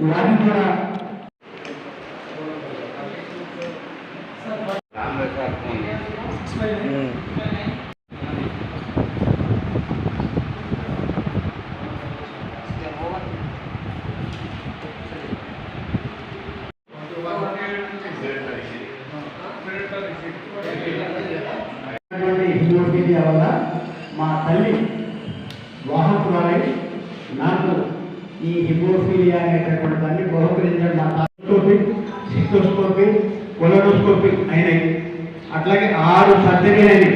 వాటిని కూడా ఉన్నటువంటి హిమోఫీలియా వల్ల మా తల్లి వాహకురాలై నాకు ఈ హిమోఫీలియా అనేటటువంటి దాన్ని బహుకరించడం మా తాస్కోపిక్ సిక్టోస్కోపిక్ కొలనోస్కోపిక్ అయినాయి అట్లాగే ఆరు సర్జరీ అయినాయి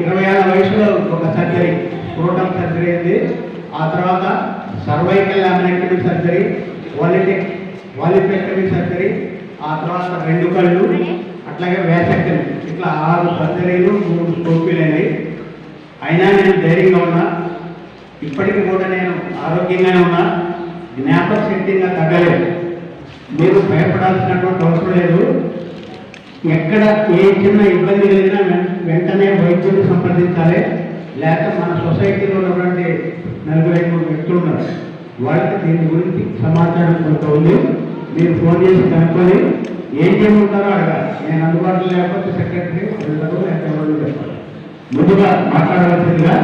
ఇరవై ఏళ్ళ వయసులో ఒక సర్జరీ ప్రోటమ్ సర్జరీ అయింది. ఆ తర్వాత సర్వైకల్ లామినెక్టమీ సర్జరీ వాలిటెక్ వాలిపెక్టమీ సర్జరీ ఆ తర్వాత రెండు కళ్ళు అట్లాగే వేసెక్టమీ ఇట్లా ఆరు సర్జరీలు మూడు స్కోపీలు అయినాయి. అయినా నేను ధైర్యంగా ఉన్నా. ఇప్పటికి కూడా నేను ఆరోగ్యంగానే ఉన్నా. జ్ఞాపక శక్తిగా తగ్గలేదు. మీరు భయపడాల్సినటువంటి అవసరం లేదు. ఎక్కడ ఏ చిన్న ఇబ్బంది కలిగినా వెంటనే వైద్యులు సంప్రదించాలి. లేక మన సొసైటీలో ఉన్నటువంటి నలుగురు ఐదు వ్యక్తులు ఉన్నారు. వాళ్ళకి దీని గురించి సమాచారం కొంత ఉంది. మీరు ఫోన్ చేసి కనుక్కొని ఏం చేయమంటారో అడగాలి. నేను అందుబాటులో లేకపోతే సెక్రటరీ వెళ్ళరు ఎవరు చెప్పాలి ముందుగా మాట్లాడవలసిందిగా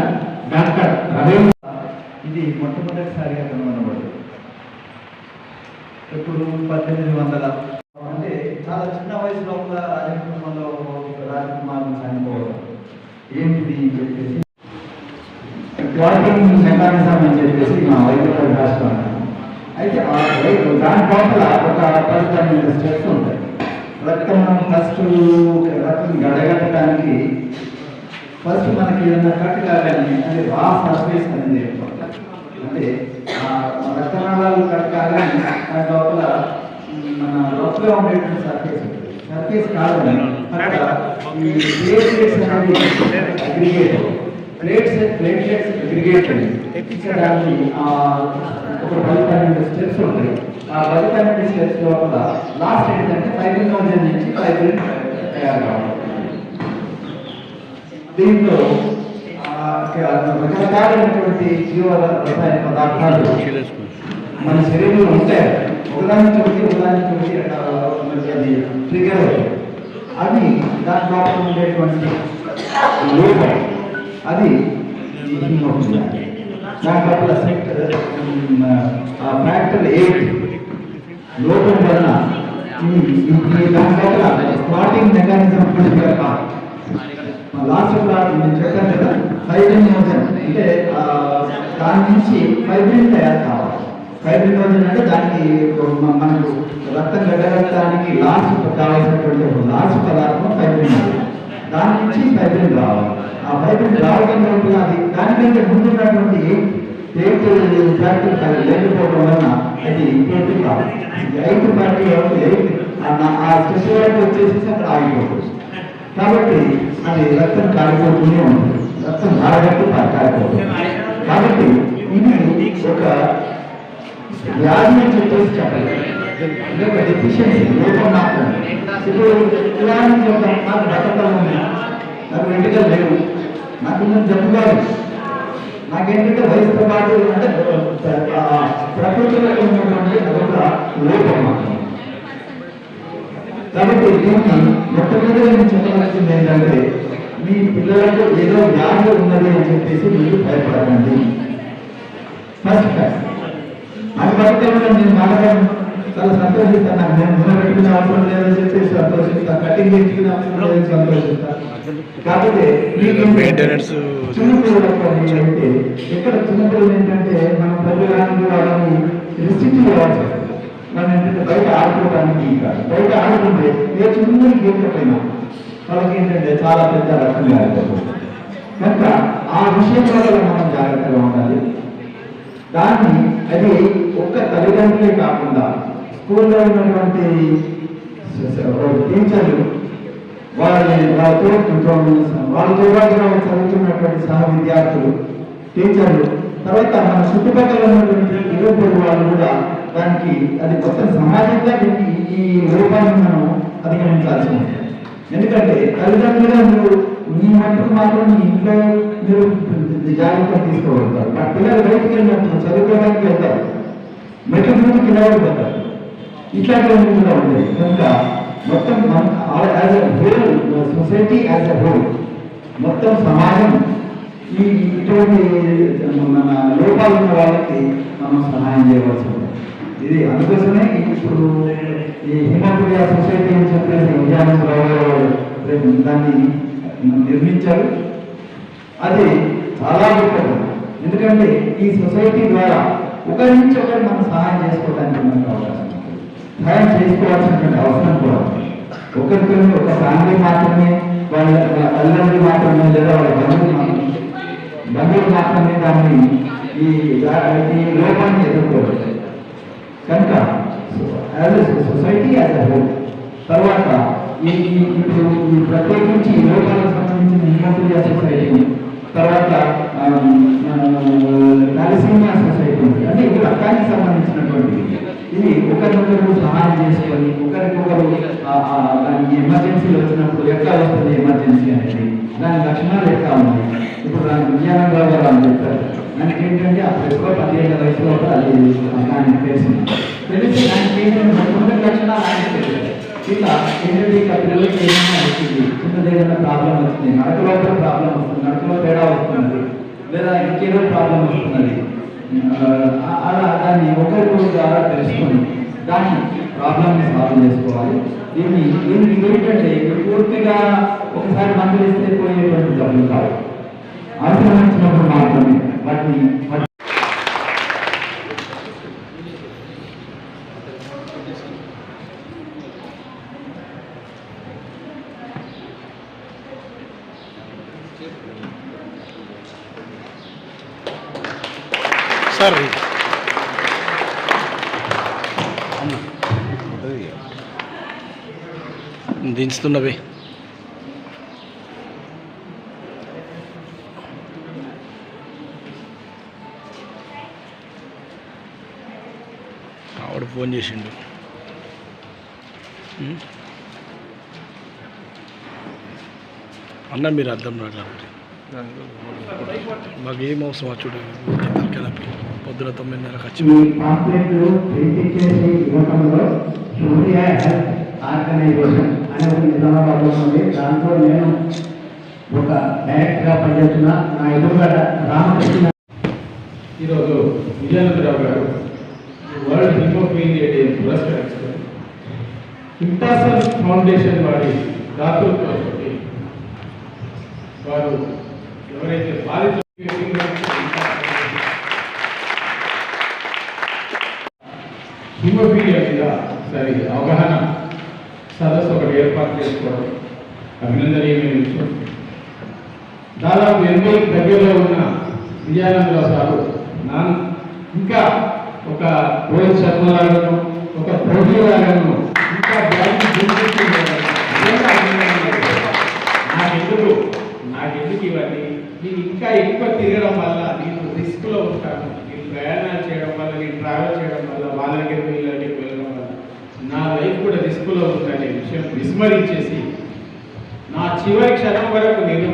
డాక్టర్ రవీంద్ర ఇది మొట్టమొదటిసారిగా కనుగొనబడింది. ఇప్పుడు పద్దెనిమిది వందల అంటే చాలా చిన్న వయసు లోపల రాజకుటుంబంలో రాజకుమారులు చనిపోవడం ఏంటిది అని చెప్పేసి క్లాటింగ్ మెకానిజం అని చెప్పేసి మా వైద్యులు రాస్తాం అయితే ఆ వై- దాని లోపల ఒక పది స్టెప్స్ ఉంటాయి. రక్తం ఫస్ట్ రక్తం గడగట్టడానికి ఫస్ట్ మనకి ఏదైనా కట్ కాగానే అంటే రా సర్ఫేస్ అనేది అంటే ఆ రక్తనాళాలు కట్ కాగానే దాని లోపల మన రఫ్గా ఉండేటువంటి సర్ఫేస్ ఉంటుంది. సర్ఫేస్ కాదు అక్కడ ఈ అగ్రిగేట్ ప్లేట్స్ ప్లేట్లెట్స్ అగ్రిగేట్ అని ఇక్కడ దాన్ని ఒక పది పన్నెండు స్టెప్స్ ఉంటాయి. ఆ పది పన్నెండు స్టెప్స్ లోపల లాస్ట్ ఏంటంటే ఫైబ్రినోజన్ నుంచి ఫైబ్రిన్ తయారు కావాలి. దీంట్లో రకరకాలైనటువంటి జీవ రసాయన పదార్థాలు మన శరీరంలో ఉంటాయి. ఒకదాని ఒకటి ఒకదాని ఒకటి అది ట్రిగర్ అవి దాని లోపల ఉండేటువంటి లోపం. అది దానివల్ల సెక్టర్ ఫ్యాక్టర్ ఎయిట్ లోపం వలన దానివల్ల ఈ స్పాటింగ్ మెకానిజం పూర్తిగా కాదు లాస్ట్ క్లాస్ నేను చెప్పాను కదా ఫైబ్రిన్ యోజన్ అంటే దాని నుంచి ఫైబ్రిన్ తయారు కావాలి. ఫైబ్రిన్ యోజన్ అంటే దానికి మనకు రక్తం గడ్డగట్టడానికి లాస్ట్ కావాల్సినటువంటి లాస్ట్ పదార్థం ఫైబ్రిన్ దాని నుంచి ఫైబ్రిన్ రావాలి. ఆ ఫైబ్రిన్ రావడం లోపల అది దానికంటే ముందు ఉన్నటువంటి ఎయిట్ ఫ్యాక్టరీ లేకపోవడం వలన అది ప్రోటీన్ కాదు. ఎయిట్ ఫ్యాక్టరీ ఎయిట్ ఆ స్పెషల్ వచ్చేసి అక్కడ ఆగిపోతుంది. కాబట్టి అది రక్తం కాలిపోతూనే ఉంటుంది. రక్తం కాలగట్టు కాలిపోతుంది. కాబట్టి ఇది ఒక వ్యాధి అని చెప్పేసి చెప్పలేదు ఒక డెఫిషియన్సీ లోపం మాత్రం ఇప్పుడు ఉదాహరణకి చెప్తాం నాకు బతకం ఉంది నాకు వెంటనే లేవు నాకు ఇంకా చెప్పుకోవాలి నాకేంటంటే వయసుతో పాటు అంటే ప్రకృతిలో ఉన్నటువంటి అదొక లోపం కాబట్టి దీన్ని మొట్టమొదటి నేను చెప్పవలసింది ఏంటంటే మీ పిల్లలకు ఏదో వ్యాధి ఉన్నది అని చెప్పేసి మీరు భయపడకండి. ఫస్ట్ అది బతికేమో నేను మాట్లాడడం చాలా సంతోషిస్తాను నాకు నేను ముందు పెట్టుకునే అవసరం లేదని చెప్పేసి సంతోషిస్తాను కటింగ్ చేయించుకునే అవసరం లేదని మీకు Maintenance. చిన్నపిల్లలకు అని అంటే ఇక్కడ చిన్నపిల్లలు ఏంటంటే మన ప్రజలను వాళ్ళని రిస్ట్రిక్ట్ చేయాల్సి వస్తుంది. మనం ఏంటంటే బయట ఆడుకోవడానికి కాదు. బయట ఆడుకుంటే ఏ చిన్న గీతకపోయినా వాళ్ళకి ఏంటంటే చాలా పెద్ద రకం కాలిపోతుంది కనుక ఆ విషయంలో మనం జాగ్రత్తగా ఉండాలి. దాన్ని అది ఒక్క తల్లిదండ్రులే కాకుండా స్కూల్లో ఉన్నటువంటి టీచర్లు వాళ్ళ వాళ్ళతో వాళ్ళతో పాటు చదువుతున్నటువంటి సహ విద్యార్థులు టీచర్లు తర్వాత మన చుట్టుపక్కల ఉన్నటువంటి ఇరువురు వాళ్ళు కూడా దానికి అది కొత్త సమాజంగా దీనికి ఈ రూపాన్ని మనం అధిగమించాల్సి ఉంటుంది ఎందుకంటే తల్లిదండ్రులుగా మీరు మీ మట్టుకు మాత్రం మీ ఇంట్లో మీరు జాగ్రత్త తీసుకోగలుగుతారు. మా పిల్లలు బయటికి వెళ్ళినప్పుడు చదువుకోవడానికి వెళ్తారు. మెట్ల కింద పడిపోతారు. ఇట్లాంటివన్నీ కూడా ఉండేది కనుక మొత్తం as a whole society as a whole మొత్తం సమాజం ఈ ఇటువంటి మన లోపాలు ఉన్న వాళ్ళకి మనం సహాయం చేయవలసి ఉంది ఇది అందుకోసమే ఇప్పుడు ఈ హిమప్రియ సొసైటీ అని చెప్పేసి విజయానందరావు గారు దాన్ని నిర్మించారు. అది చాలా గొప్పది. ఎందుకంటే ఈ సొసైటీ ద్వారా ఒకరి నుంచి ఒకరు మనం సహాయం చేసుకోవడానికి మనకు అవకాశం ఉంది. చేసుకోవాల్సినటువంటి అవసరం కూడా ఉంది. ఒక ఫ్యామిలీ మాత్రమే వాళ్ళ వాళ్ళ తల్లిదండ్రులు మాత్రమే లేదా వాళ్ళ బంధువులు మాత్రమే బంధువులు మాత్రమే దాన్ని ఈ ఈ లోపాన్ని ఎదుర్కోవచ్చు కనుక as society as a whole తర్వాత ఈ ఇప్పుడు ప్రత్యేకించి ఈ లోపాలకు సంబంధించిన హిమోఫిలియా సొసైటీ తర్వాత నరసింహ సొసైటీ అంటే ఇది రకానికి సంబంధించినటువంటి ఇది ఒకరినొకరు సహాయం చేసుకొని ఒకరికొకరు దానికి ఎమర్జెన్సీలు వచ్చినప్పుడు ఎట్లా వస్తుంది ఎమర్జెన్సీ అనేది? దాని లక్షణాలు ఎట్లా ఉన్నాయి? ఇప్పుడు దాని విజ్ఞానం గారు అని చెప్తారు దానికి ఏంటంటే అప్పుడు ఎక్కువ పదిహేను వయసులో అది దానికి తెలిసింది. తెలిసి దానికి ఏంటంటే మొదటి లక్షణాలు ఆయన తెలియాలి. ఇట్లా ఏంటంటే ఇక పిల్లలకి ఏమైనా వచ్చింది చిన్నది ఏదైనా ప్రాబ్లం వచ్చింది నడకలో కూడా ప్రాబ్లం వస్తుంది నడకలో తేడా వస్తున్నది లేదా ఇంకేదో ప్రాబ్లం వస్తున్నది. అలా దాన్ని ఒకరికొకరు ద్వారా తెలుసుకొని దాన్ని ప్రాబ్లమ్ని సాల్వ్ చేసుకోవాలి. దీన్ని దీనికి ఏంటంటే ఇది పూర్తిగా ఒకసారి మందులు ఇస్తే పోయేటువంటి జబ్బులు కాదు అవసరమించినప్పుడు మాత్రమే వాటిని సార్. దించుతున్నవి. ఆవిడ ఫోన్ చేసిండు. అన్న మీరు అర్థం రావట్లేదు మాకు ఏం అవసరం చూడు తలకెళ్ళపి పొద్దున తొమ్మిదిన్నరకు వచ్చి ఈ పాంప్లెట్లు ప్రింటింగ్ చేసి ఇవ్వడంలో సూర్య హెల్త్ ఆర్గనైజేషన్ అనే ఒక నిజామాబాద్లో ఉంది దాంట్లో నేను ఒక డైరెక్టర్గా పనిచేస్తున్న నా ఎదురుగా రామకృష్ణ ఈరోజు విజయానందరావు గారు వరల్డ్ హిమోఫీలియా డే పురస్కరించుకొని ఇంటాసన్ ఫౌండేషన్ వారి దాతృత్వంతో వారు ఎవరైతే బాధిత హిమోఫీలియా మీద సరి అవగాహన సదస్సు ఒకటి ఏర్పాటు చేసుకోవడం అభినందనీయమైన విషయం దాదాపు ఎనభై దగ్గరలో ఉన్న విజయానందరావు సారు నాన్న ఇంకా ఒక రోహిత్ శర్మ లాగాను ఒక కోహ్లీ లాగాను ఇంకా బ్యాటింగ్ దించేసి నాకెందుకు నాకెందుకు ఇవన్నీ నేను ఇంకా ఎక్కువ తిరగడం వల్ల నేను రిస్క్లో ఉంటాను నేను ప్రయాణాలు చేయడం వల్ల నేను ట్రావెల్ చేయడం వల్ల వాళ్ళ దగ్గరికి వీళ్ళ వెళ్ళడం వల్ల. నా లైఫ్ కూడా రిస్క్లో ఉందనే విషయం విస్మరించేసి నా చివరి క్షణం వరకు నేను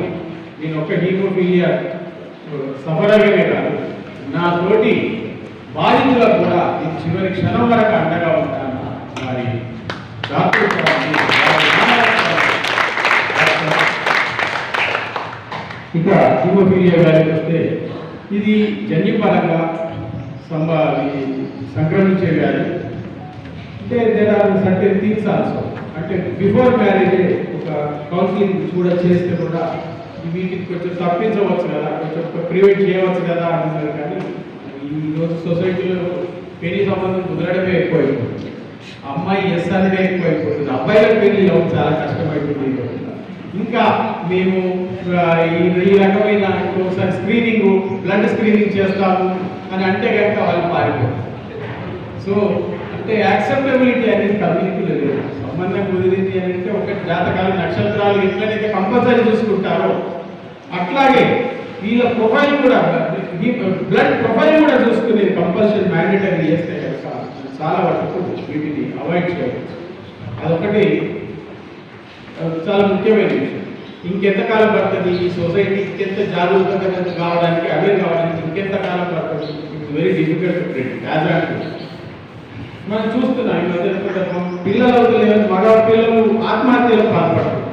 నేను ఒక హీమోఫీలియా సఫలమే కాదు. నా తోటి బాధితులకు కూడా నేను చివరి క్షణం వరకు అండగా ఉంటాను. మరి డాక్టర్ ఇక హిమోఫీలియా వ్యాధికి వస్తే ఇది జన్యుపరంగా సంభా సంక్రమించే వ్యాధి. అంటే there are certain things also. అంటే బిఫోర్ మ్యారేజ్ ఒక కౌన్సిలింగ్ కూడా చేస్తే కూడా వీటికి కొంచెం తప్పించవచ్చు కదా కొంచెం ప్రివెంట్ చేయవచ్చు కదా అంటున్నారు కానీ ఈరోజు సొసైటీలో పెళ్ళి సంబంధం కుదరడమే ఎక్కువైపోతుంది. అమ్మాయి ఎస్ అనడే ఎక్కువైపోతుంది. అబ్బాయిల పెళ్ళి చాలా కష్టమైపోతుంది. ఇంకా మేము ఈ రకమైన ఒకసారి స్క్రీనింగ్ బ్లడ్ స్క్రీనింగ్ చేస్తాము అని అంటే కనుక వాళ్ళు పారిపోతారు. సో అంటే యాక్సెప్టబిలిటీ అనేది కమ్యూనిటీలో లేదు. సంబంధం కుదిరింది అని అంటే ఒక జాతకాలు నక్షత్రాలు ఎట్లయితే కంపల్సరీ చూసుకుంటారో అట్లాగే వీళ్ళ ప్రొఫైల్ కూడా బ్లడ్ ప్రొఫైల్ కూడా చూసుకునేది కంపల్సరీ మ్యాండేటరీ చేస్తే కనుక చాలా వరకు వీటిని అవాయిడ్ చేయవచ్చు అదొకటి. చాలా ముఖ్యమైన విషయం. ఇంకెంతకాలం పడుతుంది ఈ సొసైటీ? ఇంకెంత జాగరూకత కావడానికి అవేర్ కావడానికి ఇంకెంత కాలం పడుతుంది? It's very difficult to as మనం చూస్తున్నాం ఈ మధ్య పిల్లలు మగ పిల్లలు ఆత్మహత్యలకు పాల్పడుతున్నారు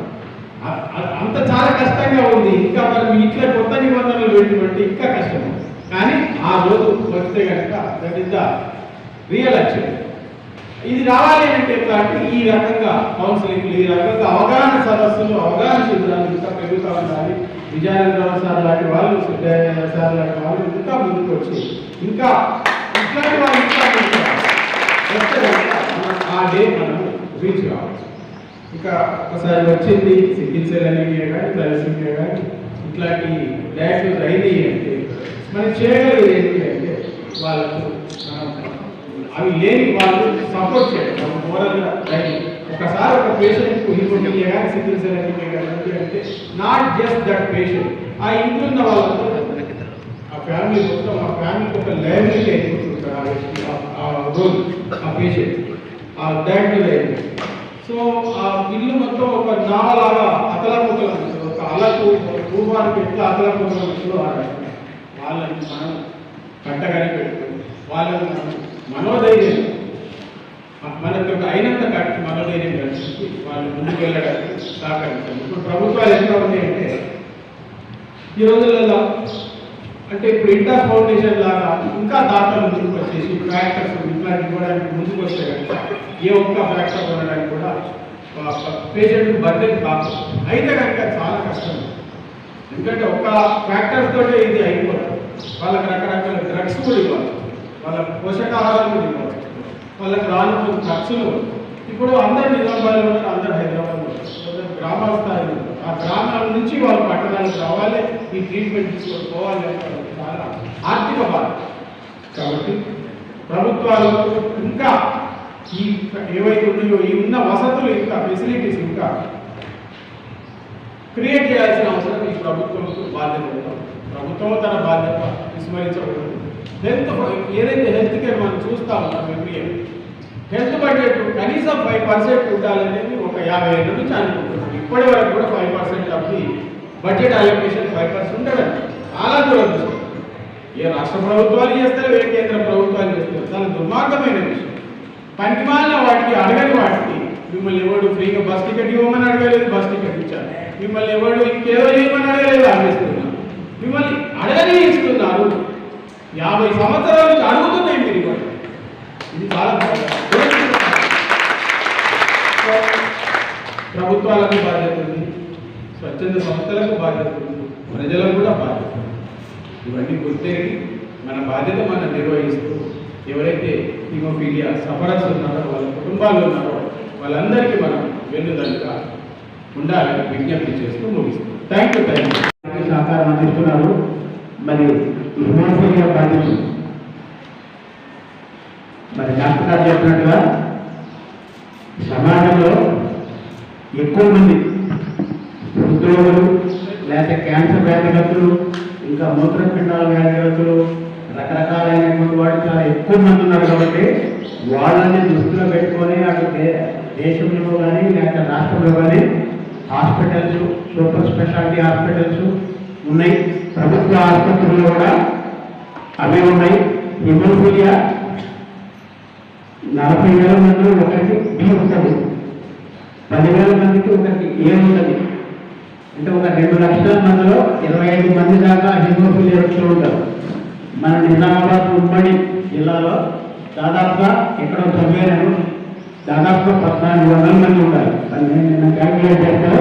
అంత చాలా కష్టంగా ఉంది. ఇంకా మనం ఇట్లా కొత్త నిబంధనలు పెట్టుబట్టి ఇంకా కష్టం. కానీ ఆ రోజు వస్తే కనుక that is the real actual ఇది రావాలి అంటే ఎట్లా అంటే ఈ రకంగా కౌన్సిలింగ్ ఈ రకంగా అవగాహన సదస్సులు అవగాహన శిబిరాలు ఇంకా పెరుగుతూ ఉండాలి. విజయానందరావు సార్ లాంటి వాళ్ళు సుబ్బయ్య సార్ లాంటి వాళ్ళు ఇంకా ముందుకు వచ్చి ఇంకా ఇట్లాంటి వాళ్ళు ఇంకా ఆ డే మనం రీచ్ కావచ్చు. ఇంకా ఒకసారి వచ్చింది సికిల్ సెల్ కానీ తలసీమియా కానీ ఇట్లాంటి డయాగ్నోస్ అయినాయి అంటే మనం చేయగలిగేది ఏంటి అంటే వాళ్ళకు అవి లేని వాళ్ళు సపోర్ట్ చేయడం మోరల్గా ట్రైనింగ్ ఒకసారి ఒక పేషెంట్కు హిమోఫిలియా కానీ సికిల్ సెల్ అనీమియా కానీ ఉంది అంటే నాట్ జస్ట్ దట్ పేషెంట్ ఆ ఇంట్లో ఉన్న వాళ్ళతో ఆ ఫ్యామిలీ మొత్తం ఆ ఫ్యామిలీకి ఒక లైబ్రరీ అయిపోతుంది ఆ వ్యక్తి, ఆ- రోల్ ఆ పేషెంట్ ఆ డయాగ్నోస్ లైబ్రరీ సో ఆ ఇల్లు మొత్తం ఒక నావలాగా అతలకుతలం ఒక అలకు ఒక తుఫానికి ఎట్లా అతలకుతలం ఉంటుందో వాళ్ళని మనం కట్టగానే పెట్టుకుని వాళ్ళని మనం మనోధైర్యం. మనకు అయినంత కట్టి మనోధైర్యం కలిసి వాళ్ళు ముందుకు వెళ్ళడానికి సహకరించాలి ఇప్పుడు ప్రభుత్వాలు ఎట్లా ఉన్నాయంటే ఈ రోజులలో అంటే ఇప్పుడు ఇంటర్ ఫౌండేషన్ లాగా ఇంకా దాతలు ముందుకు వచ్చేసి ఫ్యాక్టర్స్ ఇట్లాంటివి ఇవ్వడానికి ముందుకు వస్తే కనుక ఏ ఒక్క ఫ్యాక్టర్ కొనడానికి కూడా పేషెంట్ బడ్జెట్ కాదు. అయితే కనుక చాలా కష్టం. ఎందుకంటే ఒక్క ఫ్యాక్టర్స్ తోటే ఇది అయిపోతుంది వాళ్ళకి రకరకాల డ్రగ్స్ కూడా ఇవ్వాలి. వాళ్ళకి పోషకాహారం కూడా ఇవ్వాలి. వాళ్ళకి రాను ఖర్చులు ఇప్పుడు అందరు నిజామాబాద్లో ఉన్నారు అందరు హైదరాబాద్లో ఉన్నారు. గ్రామాల స్థాయిలో ఆ గ్రామాల నుంచి వాళ్ళు పట్టణానికి రావాలి ఈ ట్రీట్మెంట్ తీసుకొని పోవాలి చాలా ఆర్థిక బాధ. కాబట్టి ప్రభుత్వాలు ఇంకా ఈ ఏవైతే ఉన్నాయో ఈ ఉన్న వసతులు ఇంకా ఫెసిలిటీస్ ఇంకా క్రియేట్ చేయాల్సిన అవసరం ఈ ప్రభుత్వం బాధ్యత ప్రభుత్వం తన బాధ్యత విస్మరించకూడదు. హెల్త్ ఏదైతే హెల్త్ కేర్ మనం చూస్తామో ఉన్నాం హెల్త్ బడ్జెట్ కనీసం ఫైవ్ పర్సెంట్ ఉండాలనేది ఒక యాభై ఏళ్ళ నుంచి అనుకుంటున్నాం. ఇప్పటి వరకు కూడా ఫైవ్ పర్సెంట్ అవి బడ్జెట్ అలొకేషన్ ఫైవ్ పర్సెంట్ ఉండదండి చాలా దురదృష్టం ఏ రాష్ట్ర ప్రభుత్వాలు చేస్తారు ఏ కేంద్ర ప్రభుత్వాలు చేస్తారు చాలా దుర్మార్గమైన విషయం. పనికిమాలిన వాటికి అడగని వాటికి మిమ్మల్ని ఎవడు ఫ్రీగా బస్ టికెట్ ఇవ్వమని అడగలేదు బస్ టికెట్ ఇచ్చారు. మిమ్మల్ని ఎవడు ఇంకేదో ఇవ్వమని అడగలేదు అందిస్తున్నారు మిమ్మల్ని అడగని ఇస్తున్నారు. యాభై సంవత్సరాల నుంచి అడుగుతున్నాయి మీరు ఇది చాలా ప్రభుత్వాలకు బాధ్యత ఉంది స్వచ్ఛంద సంస్థలకు బాధ్యత ఉంది ప్రజలకు కూడా బాధ్యత ఉంది. ఇవన్నీ గుర్తెరిగి మన బాధ్యత మనం నిర్వహిస్తూ ఎవరైతే హిమోఫీలియా సఫరస్ ఉన్నారో వాళ్ళ కుటుంబాలు ఉన్నారో వాళ్ళందరికీ మనం వెన్నుదలుగా ఉండాలని విజ్ఞప్తి చేస్తూ ముగిస్తాం థ్యాంక్ యూ థ్యాంక్ యూ సహకారం అందిస్తున్నారు. మరియు హిమోఫీలియా బాధితులు మరి డాక్టర్ గారు చెప్పినట్టుగా సమాజంలో ఎక్కువ మంది హృద్రోగులు లేకపోతే క్యాన్సర్ వ్యాధిగ్రస్తులు ఇంకా మూత్రపిండాల వ్యాధిగ్రస్తులు రకరకాలైనటువంటి వాడు చాలా ఎక్కువ మంది ఉన్నారు కాబట్టి వాళ్ళని దృష్టిలో పెట్టుకొని అటు దేశంలో కానీ లేకపోతే రాష్ట్రంలో కానీ హాస్పిటల్స్ సూపర్ స్పెషాలిటీ హాస్పిటల్స్ ఉన్నాయి. ప్రభుత్వ ఆసుపత్రులు కూడా అవి ఉన్నాయి. హిమోఫీలియా నలభై వేల మందిలో ఒకరికి బి ఉంటుంది పదివేల మందికి ఒకరికి ఏ ఉంటుంది అంటే ఒక రెండు లక్షల మందిలో ఇరవై ఐదు మంది దాకా హిమోఫీలియా వచ్చి ఉంటారు. మన నిజామాబాద్ ఉమ్మడి జిల్లాలో దాదాపుగా ఇక్కడ సర్వేలను దాదాపుగా పద్నాలుగు వందల మంది ఉంటారు. అది నేను నిన్న క్యాల్కులేట్ చేస్తే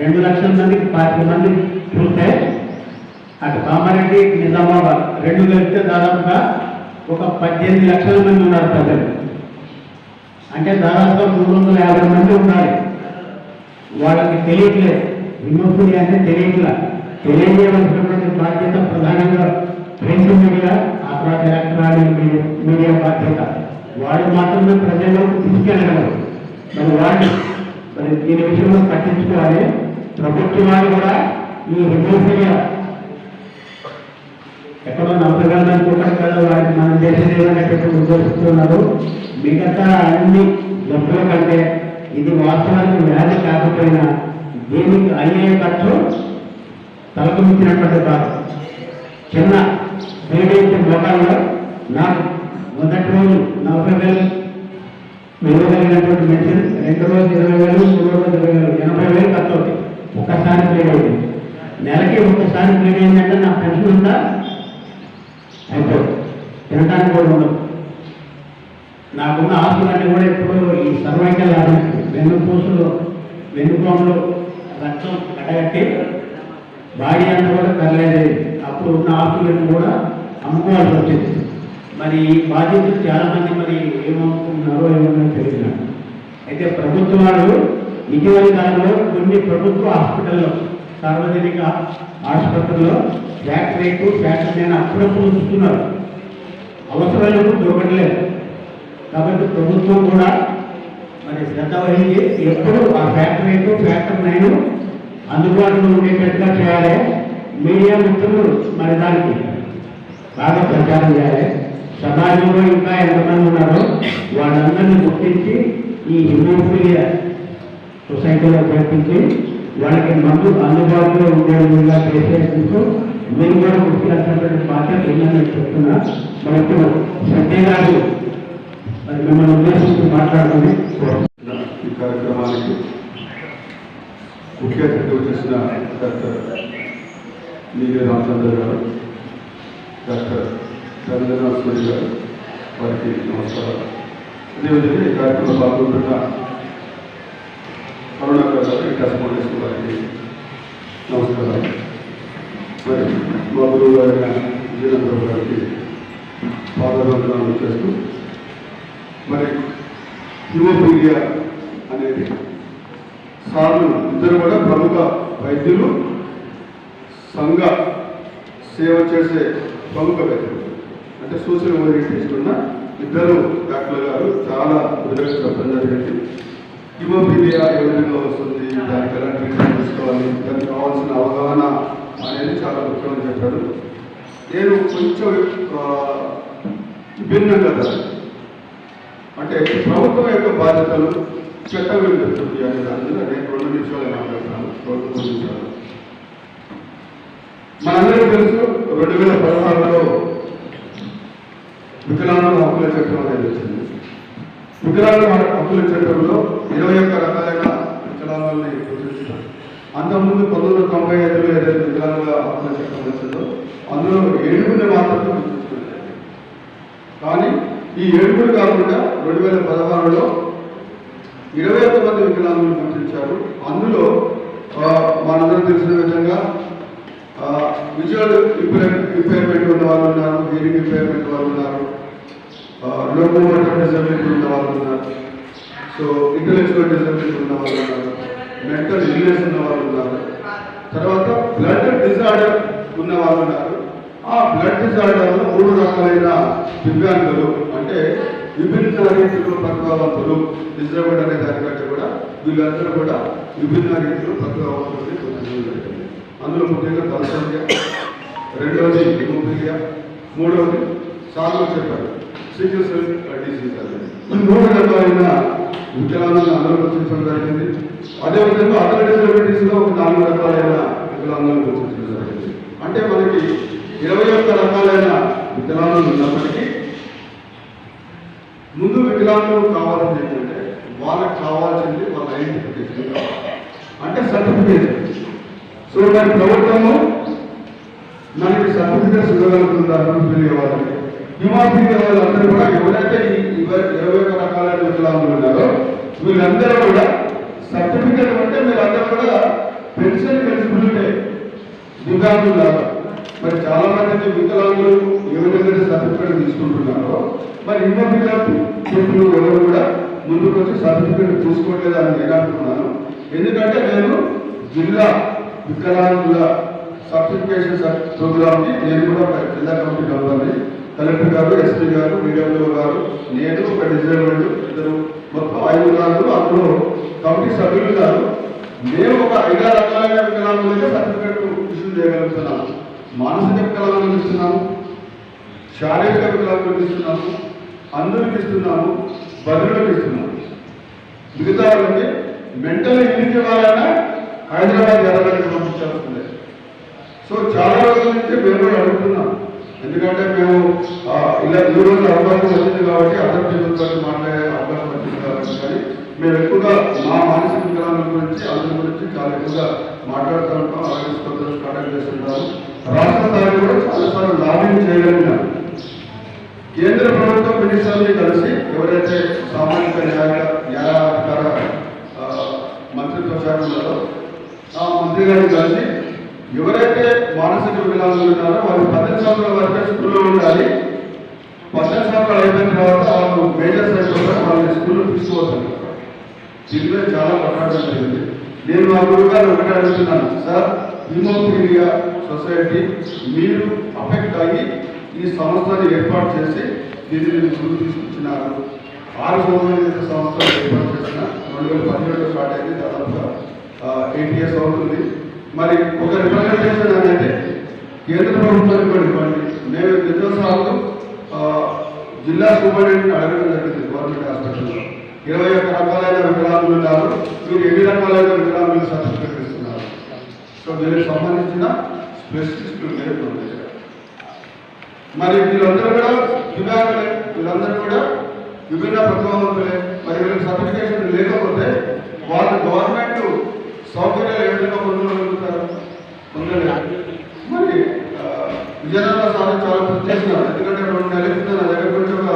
రెండు లక్షల మందికి పాతిక మంది చూస్తే అటు కామారెడ్డి నిజామాబాద్ రెండు కలిపితే దాదాపుగా ఒక పద్దెనిమిది లక్షల మంది ఉన్నారు ప్రజలు. అంటే దాదాపుగా మూడు వందల యాభై మంది ఉన్నారు. వాళ్ళకి తెలియట్లేదు విముక్తి అంటే తెలియట్లా. తెలియజేయవలసినటువంటి బాధ్యత ప్రధానంగా ప్రింట్ మీడియా ఆ తర్వాత ఎలక్ట్రానిక్ మీడియా బాధ్యత. వాళ్ళు మాత్రమే ప్రజలకు తీసుకెళ్ళగలరు మరి వాళ్ళు మరి దీని విషయంలో పట్టించుకోవాలి. ప్రభుత్వాలు కూడా ఈ రిమోట్గా ఎక్కడో నలభై వేల మంది ఒకటి కదా మనం చేసేది ఏదనేటువంటి ఉద్దేశిస్తున్నారు మిగతా అన్ని జబ్బుల కంటే ఇది వాస్తవానికి వ్యాధి కాకపోయినా దీనికి అయ్యే ఖర్చు తలకు మించినటువంటి కాదు. చిన్న మీడియం మొబైల్లో నాకు మొదటి రోజు నలభై వేలు ఇవ్వగలిగినటువంటి మెడిసిన్ రెండు రోజులు ఇరవై వేలు మూడు రోజులు ఇరవై వేలు ఎనభై వేలు ఖర్చు అవుతాయి. ఒకసారి క్లియర్ అయింది నెలకి ఒక్కసారి క్లియర్ అయిందంటే నా పెన్షన్ ఉందా అయిపోతుంది తినడానికి కూడా ఉండదు. నాకున్న ఆస్తులన్నీ కూడా ఎప్పుడు ఈ సర్వైకల్ వెన్నుపూసలు వెన్నుకోమలు రక్తం కడగట్టి బాడీ అంతా కూడా కదలేదు. అప్పుడు ఉన్న ఆస్తులను కూడా అమ్ముకోవాల్సి వచ్చింది. మరి ఈ బాధ్యతలు చాలామంది మరి ఏమవుతున్నారో ఏమన్నా తెలియదు అయితే ప్రభుత్వాలు ఇటీవలి కాలంలో కొన్ని ప్రభుత్వ హాస్పిటల్లో సార్వజనిక ఆసుపత్రుల్లో ఫ్యాట్ రేటు ఫ్యాట్ నేను అప్పుడప్పుడు చూస్తున్నారు. అవసరాలకు దొరకట్లేదు. కాబట్టి ప్రభుత్వం కూడా మరి శ్రద్ధ వహించి ఎప్పుడు ఆ ఫ్యాక్టరీ రేటు ఫ్యాక్టరీ నైన్ అందుబాటులో ఉండేటట్టుగా చేయాలి. మీడియా మిత్రులు మరి దానికి బాగా ప్రచారం చేయాలి. సమాజంలో ఇంకా ఎంతమంది ఉన్నారో వాళ్ళందరినీ గుర్తించి ఈ హిమోఫిలియా సొసైటీలో ప్రకటించి వాళ్ళకి మందు అందుబాటులో ఉండే విధంగా చేసేందుకు మేము కూడా గుర్తించినటువంటి బాధ్యత ఉందని చెప్తున్నా. మరి ఇప్పుడు సత్య గారు మిమ్మల్ని ఉద్దేశించి మాట్లాడుతుంది ఈ కార్యక్రమానికి ముఖ్య అతిథి వచ్చేసిన డాక్టర్ నీవే రామచంద్ర గారు డాక్టర్ చంద్రనాథ్ సూరి గారు వారికి నమస్కారం. అదేవిధంగా ఈ కార్యక్రమంలో పాల్గొంటున్న కరోనా గారు ఈ సపోర్ట్ వారికి నమస్కారం. మరి మా గురువు గారైన విజయనగరం గారికి పాదవందనాలు చేస్తూ మరి హిమోఫీలియా అనేది సార్లు ఇద్దరు కూడా ప్రముఖ వైద్యులు సంఘ సేవ చేసే ప్రముఖ వైద్యులు అంటే సోషల్ ఓరియంటేషన్ ఉన్న ఇద్దరు డాక్టర్ గారు చాలా విధంగా చెప్పడం జరిగింది. హిమోఫీలియా ఏ విధంగా వస్తుంది. దానికి ఎలా ట్రీట్మెంట్ తీసుకోవాలి. దానికి కావాల్సిన అవగాహన అనేది చాలా ముఖ్యమని చెప్పాడు నేను కొంచెం ఆ, భిన్నంగా అంటే ప్రభుత్వం యొక్క బాధ్యతలు చట్టం చెప్తుంది అనే దాని మీద నేను రెండు నిమిషాలు మాట్లాడుతున్నాను ప్రభుత్వం నిమిషాలు. మనందరికీ తెలుసు రెండు వేల పదహారులో వికలాంగుల హక్కుల చట్టం అనేది వచ్చింది. వికలాంగుల హక్కుల చట్టంలో ఇరవై ఒక్క రకాలైన వికలాంగుల్ని గుర్తించారు. అంతకుముందు పంతొమ్మిది వందల తొంభై ఐదులో ఏదైతే వికలాంగుల హక్కుల చట్టం వచ్చిందో అందులో ఏడుగురిని మాత్రమే గుర్తించుకున్నారు కానీ ఈ ఏడుగురు కాకుండా రెండు వేల పదహారులో ఇరవై ఒక్క మంది వికలాంగులు గుర్తించారు. అందులో మనందరూ తెలిసిన విధంగా విజువల్ ఇంపైర్మెంట్ ఉన్న వాళ్ళు ఉన్నారు హీరింగ్ ఇంపైర్మెంట్ వాళ్ళు ఉన్నారు. లోకోమోటర్ డిజబిలిటీ ఉన్న వాళ్ళు ఉన్నారు. సో ఇంటలెక్చువల్ డిజబిలిటీ ఉన్న వాళ్ళు ఉన్నారు. మెంటల్ ఇల్నెస్ ఉన్న వాళ్ళు ఉన్నారు. తర్వాత బ్లడ్ డిజార్డర్ ఉన్న వాళ్ళు ఉన్నారు. ఆ బ్లడ్ డిజార్డర్లో మూడు రకాలైన దివ్యాంగులు అంటే విభిన్న రీతిలో ప్రతిభావంతులు డిజర్వ్డ్ అనే దానికంటే కూడా వీళ్ళందరూ కూడా విభిన్న రీతిలో ప్రతిభావంతులని గుర్తించడం అందులో ముఖ్యంగా తలసంధ్య రెండవది హిమోఫిలియా మూడవది సాగు చెప్పారు సికిల్ సెల్ డిసీజ్ రకాలైన వికలాంగులను అందరూ గుర్తించడం జరిగింది. అదేవిధంగా అదర్ డిసబిలిటీస్ ఒక నాలుగు రకాలైన వికలాంగులను గుర్తించడం జరిగింది. అంటే మనకి ఇరవై ఒక్క రకాలైన వికలాంగులు ఉన్నప్పటికీ ముందు వికలాంగులు కావాలని ఏంటంటే వాళ్ళకి కావాల్సింది వాళ్ళ ఐడెంటిఫికేషన్ అంటే సర్టిఫికేట్ సో మరి ప్రభుత్వము మనకి సర్టిఫికేట్స్ ఇవ్వగలుగుతుందా హిమోఫిలియా వాళ్ళకి హిమోఫిలియా వాళ్ళందరూ కూడా ఎవరైతే ఇరవై ఒక రకాలైన వికలాంగులు ఉన్నారో వీళ్ళందరూ కూడా సర్టిఫికేట్ అంటే మీరందరూ కూడా పెన్షన్ ఎలిజిబిలిటీ దివ్యాంగులు మరి చాలా మంది వికలాంగులు ఏ విధంగా సర్టిఫికేట్ తీసుకుంటున్నారో మరి హిమోఫిలియా పీపుల్ ఎవరు కూడా ముందుకు వచ్చి సర్టిఫికేట్ తీసుకోవట్లేదు నేను అనుకున్నాను. ఎందుకంటే నేను జిల్లా వికలాంగుల సర్టిఫికేషన్ ప్రోగ్రామ్కి నేను కూడా జిల్లా కమిటీ కలవాలి. కలెక్టర్ గారు ఎస్పీ గారు వీడియో గారు నేను ఒక డిజైనర్ ఇద్దరు మొత్తం ఐదు గారు అందులో కమిటీ సభ్యులు గారు మేము ఒక ఐదు రకాలైన వికలాంగులకే సర్టిఫికెట్ ఇష్యూ చేయగలుగుతున్నాము. మానసిక వికలాంగులకు ఇస్తున్నాము. శారీరక వికలాంగులకు ఇస్తున్నాము. అందరికి ఇస్తున్నాము. బదులకు ఇస్తున్నాము. మిగతా వాళ్ళకి మెంటల్ ఇల్లింగ్ వాళ్ళైనా హైదరాబాద్ ఎర్రగడ్డకి పంపించాల్సిందే. సో చాలా రోజుల నుంచి మేము అడుగుతున్నాం. ఎందుకంటే మేము ఇలా ఈ రోజు అవకాశం వచ్చింది కాబట్టి అదర్ జిల్లాతో మాట్లాడే అవకాశం వచ్చింది కాబట్టి కానీ మేము ఎక్కువగా మా మానసిక వికలాంగుల గురించి అందరి గురించి చాలా ఎక్కువగా మాట్లాడుతూ ఉంటాం అలాగే స్పందన కాంటాక్ట్ చేస్తుంటాము. రాష్ట్ర స్థాయి కూడా చాలాసార్లు లాబింగ్ చేయగలిగినాం కేంద్ర ప్రభుత్వం మినిస్టర్ని కలిసి ఎవరైతే సామాజిక న్యాయ న్యాయాధికార మంత్రిత్వ శాఖ ఉన్నారో ఆ మంత్రి గారిని కలిసి ఎవరైతే మానసిక వికలాంగులు ఉన్నారో వారు పద్దెనిమిది సంవత్సరాల వరకే స్కూల్లో ఉండాలి. పద్దెనిమిది సంవత్సరాలు అయిపోయిన తర్వాత వాళ్ళు మేజర్ సైకిల్ వాళ్ళని స్కూల్లో తీసుకోవచ్చు దీని మీద చాలా పోరాటం నేను మా గురువు గారు ఒకటే అడుగుతున్నాను సార్ హిమోఫీలియా సొసైటీ మీరు అఫెక్ట్ అయ్యి ఈ సంస్థని ఏర్పాటు చేసి దీన్ని మీరు తీసుకొచ్చినారు. ఆరు సంవత్సరాల సంస్థలు ఏర్పాటు చేసిన రెండు వేల పదిహేడులో స్టార్ట్ అయింది దాదాపుగా ఎయిట్ ఇయర్స్ అవుతుంది. మరి ఒక రిప్రజెంటేషన్ అనేది కేంద్ర ప్రభుత్వానికి కూడా ఇవ్వండి. మేము ఎన్నోసార్లు ఆ, జిల్లా సూపరింటెండెంట్ అడగడం జరిగింది గవర్నమెంట్ హాస్పిటల్లో. ఇరవై ఒక్క రకాలైన వికలాంగులు ఉన్నారు. మీరు ఎన్ని రకాలైన వికలాంగులు సర్టిఫికేట్ ఇస్తున్నారు సో దీనికి సంబంధించిన స్పెసిఫిస్ట్ లేదు మరి వీళ్ళందరూ కూడా దివ్యాంగులే వీళ్ళందరూ కూడా విభిన్న ప్రతిభావంతులే. మరి వీళ్ళకి సర్టిఫికేషన్ లేకపోతే వాళ్ళు గవర్నమెంట్ సౌకర్యాలు ఏ విధంగా పొందగలుగుతారు పొందలేరు మరి విజయనగరం సాధన చాలా కృషి చేస్తున్నారు. ఎందుకంటే రెండు నెలల క్రితం నా దగ్గర కొంచెం ఒక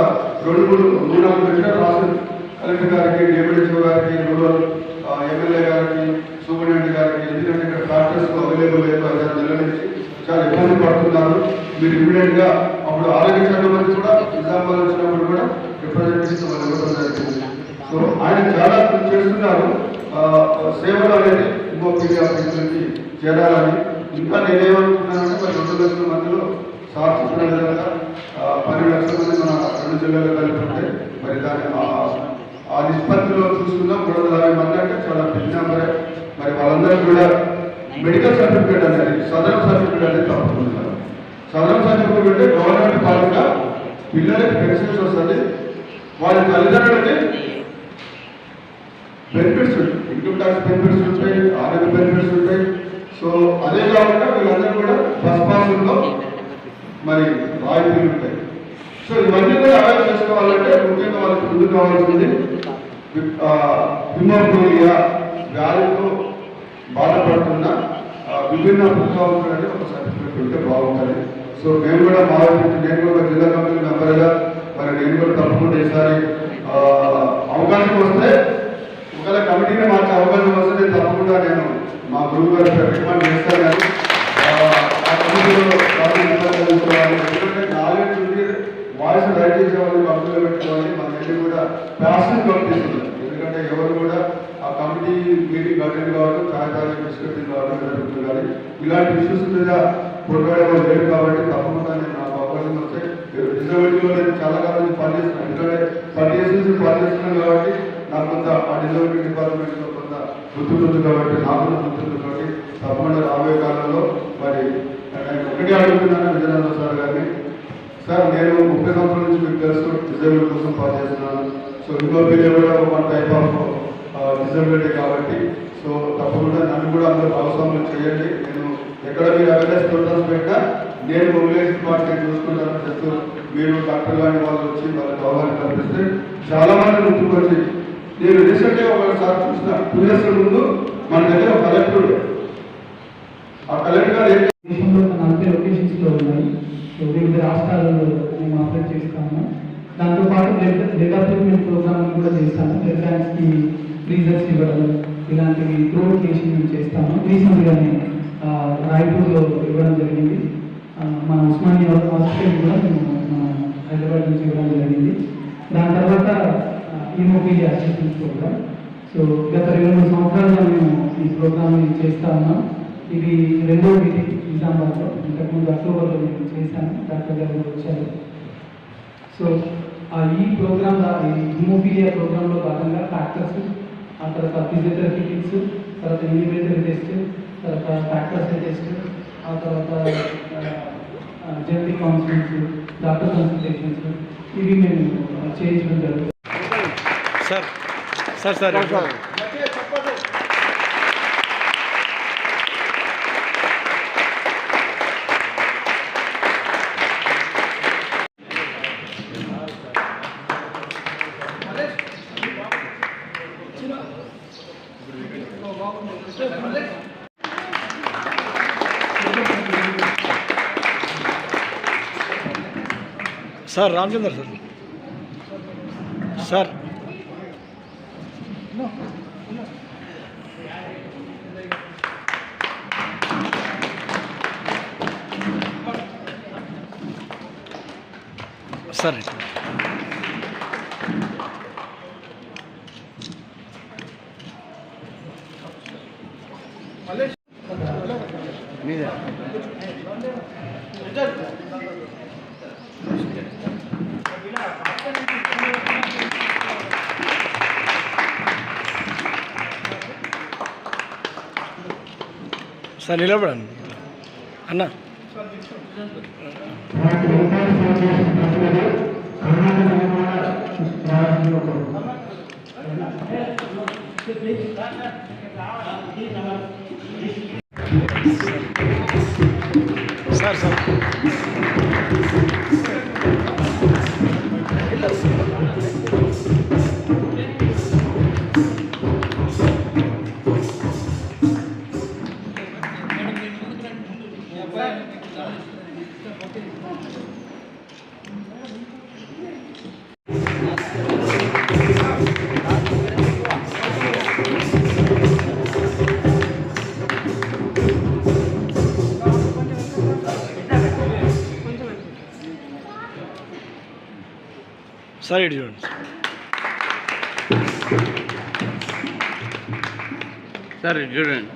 రెండు మూడు మూడు నాలుగు లెటర్ రాసింది కలెక్టర్ గారికి డిప్యూటీ గారికి రూరల్ ఎమ్మెల్యే గారికి సూపరింటెండెంట్ గారికి ఎందుకంటే ఇక్కడ డాక్టర్స్ అవైలబుల్ లేదు ఐదారు నెలల నుంచి చాలా ఇబ్బంది పడుతున్నారు. మీరు ఇమీడియట్గా అప్పుడు ఆరోగ్య శాఖ మంత్రి కూడా నిజామాబాద్ వచ్చినప్పుడు కూడా రిప్రజెంటేషన్ వాళ్ళు ఇవ్వడం జరిగింది సో ఆయన చాలా చేస్తున్నారు. సేవలు అనేది ఇంకో పీడియా ప్రజలకి చేరాలని ఇంకా నేనేమనుకుంటున్నానంటే మరి రెండు లక్షల మందిలో సార్ చెప్పిన విధంగా పన్నెండు లక్షల మంది మన రెండు జిల్లాలో కలిపి ఉంటే మరి దాని ఆ- ఆ నిష్పత్తిలో చూసుకుందాం. మూడు వందల యాభై మంది అంటే చాలా పెద్ద నెంబరే మరి వాళ్ళందరూ కూడా మెడికల్ సర్టిఫికేట్ అనేది సదరం సర్టిఫికేట్ అనేది తప్పకుండా సదరం సర్టిఫికేట్ అంటే గవర్నమెంట్ పరంగా పిల్లలకి పెన్షన్స్ వస్తుంది. వాళ్ళ తల్లిదండ్రులకి బెనిఫిట్స్ ఉంటాయి. ఇన్కమ్ ట్యాక్స్ బెనిఫిట్స్ ఉంటాయి ఆరోగ్య బెనిఫిట్స్ ఉంటాయి. సో అదే కాకుండా వీళ్ళందరూ కూడా బస్ పాసుల్లో మరి రాయితీలు ఉంటాయి. సో ఇవన్నీ కూడా అవేర్ చేసుకోవాలంటే ముఖ్యంగా వాళ్ళకి ముందు కావాల్సింది హిమోఫీలియా వ్యాధితో బాధపడుతున్న విభిన్న పుస్తకాలు ఒక సర్టిఫికేట్ ఉంటే బాగుంటుంది. సో నేను కూడా మా నేను కూడా ఒక జిల్లా కమిటీ మెంబర్గా మరి నేను కూడా తప్పకుండా ఈసారి అవకాశం వస్తే ఒకవేళ కమిటీని మార్చే అవకాశం వస్తే తప్పకుండా నేను మా గురువు గారికి రికమెండ్ చేస్తాను కానీ ఆ, ఆ కమిటీలో ఎందుకంటే నాలెడ్జ్ ఉండి వాయిస్ రైట్ చేసేవాళ్ళు కంపెనీలో పెట్టుకోవాలి. మన దగ్గర కూడా ప్యాషన్ పంపిస్తున్నారు ఎందుకంటే ఎవరు కూడా ఆ కమిటీ మీటింగ్ అటెండ్ కావడం కాగితాలు తాగి కావడం జరుగుతుంది కానీ ఇలాంటి ఇష్యూస్ మీద పోరాడే వాళ్ళు లేరు కాబట్టి తప్పకుండా నేను నాకు అవకాశం వస్తే డిజబిలిటీలో నేను చాలా కాలం నుంచి పనిచేస్తున్నాను. ఎందుకంటే పని పనిచేస్తున్నాను కాబట్టి నాకు కొంత ఆ డిజబిలిటీ డిపార్ట్మెంట్లో కొంత గుర్తు ఉంది కాబట్టి నాకు కూడా కాబట్టి తప్పకుండా రాబోయే కాలంలో మరి నేను ఒకటే అడుగుతున్నాను విజయనగరం సార్ గారిని. సార్ నేను ముప్పై సంవత్సరాల నుంచి మీకు తెలుసు డిజబిలిటీ కోసం పనిచేస్తున్నాను సో ఇంకో పిల్లలు కూడా వన్ టైప్ ఆఫ్ డిజబిలిటీ కాబట్టి. సో తప్పకుండా నన్ను కూడా అందరూ భాగస్వామ్యం చేయండి. నేను ఎక్కడ మీరు అవేర్నెస్ ప్రోగ్రామ్స్ పెట్టినా నేను మొబిలైజేషన్ పార్టీ నేను చూసుకుంటాను మీరు డాక్టర్ లాంటి వాళ్ళు వచ్చి వాళ్ళకి అవగాహన కల్పిస్తే చాలా మంది ముందుకు వచ్చి నేను రీసెంట్గా ఒకసారి చూసిన టూ ఇయర్స్ ముందు మన దగ్గర ఒక కలెక్టర్ ఆ కలెక్టర్ గారు ఏం దేశంలో ఒక నలభై లొకేషన్స్ ఉన్నాయి. సో వివిధ రాష్ట్రాలలో మేము ఆపరేట్ చేస్తాము. దాంతోపాటు బ్లడ్ బ్లడ్ అప్లిమెంట్ ప్రోగ్రామ్ కూడా చేస్తాము. బ్లడ్ బ్యాంక్స్కి ఫ్రీజర్స్ ఇవ్వడం ఇలాంటివి త్రోట్ చేసి మేము చేస్తాము. రీసెంట్ గానే ఆ, రాయ్పూర్లో ఇవ్వడం జరిగింది. ఆ, మన ఉస్మానియా హాస్పిటల్ కూడా మేము హైదరాబాద్ నుంచి ఇవ్వడం జరిగింది. దాని తర్వాత హిమోఫీలియా అసిస్టెన్స్ ప్రోగ్రామ్. సో గత రెండు మూడు సంవత్సరాలుగా మేము ఈ ప్రోగ్రామ్ని చేస్తా ఉన్నాం. ఇది రెండో మీటింగ్ నిజామాబాద్లో. ఇంతకుముందు అక్టోబర్లో మేము చేశాను డాక్టర్ గారు వచ్చారు. సో ఆ ఈ ప్రోగ్రామ్ ఈ హిమోఫీలియా ప్రోగ్రాంలో భాగంగా ఫ్యాక్టర్స్ ఆ తర్వాత ఫిజియోథెరపీ కిట్స్ తర్వాత ఇన్హిబిటరీ టెస్ట్ తర్వాత ఫ్యాక్టర్స్ టెస్ట్ ఆ తర్వాత జెనటిక్ కౌన్సిలింగ్స్ డాక్టర్ కన్సల్టేషన్స్ ఇవి మేము చేయించడం జరుగుతుంది. Sir sir sir sir Ramachandra sir sir sir ఇట్లా. సార్ నిలబడండి ¿Qué tal? సార్ ఇటు చూడండి సరే చూడండి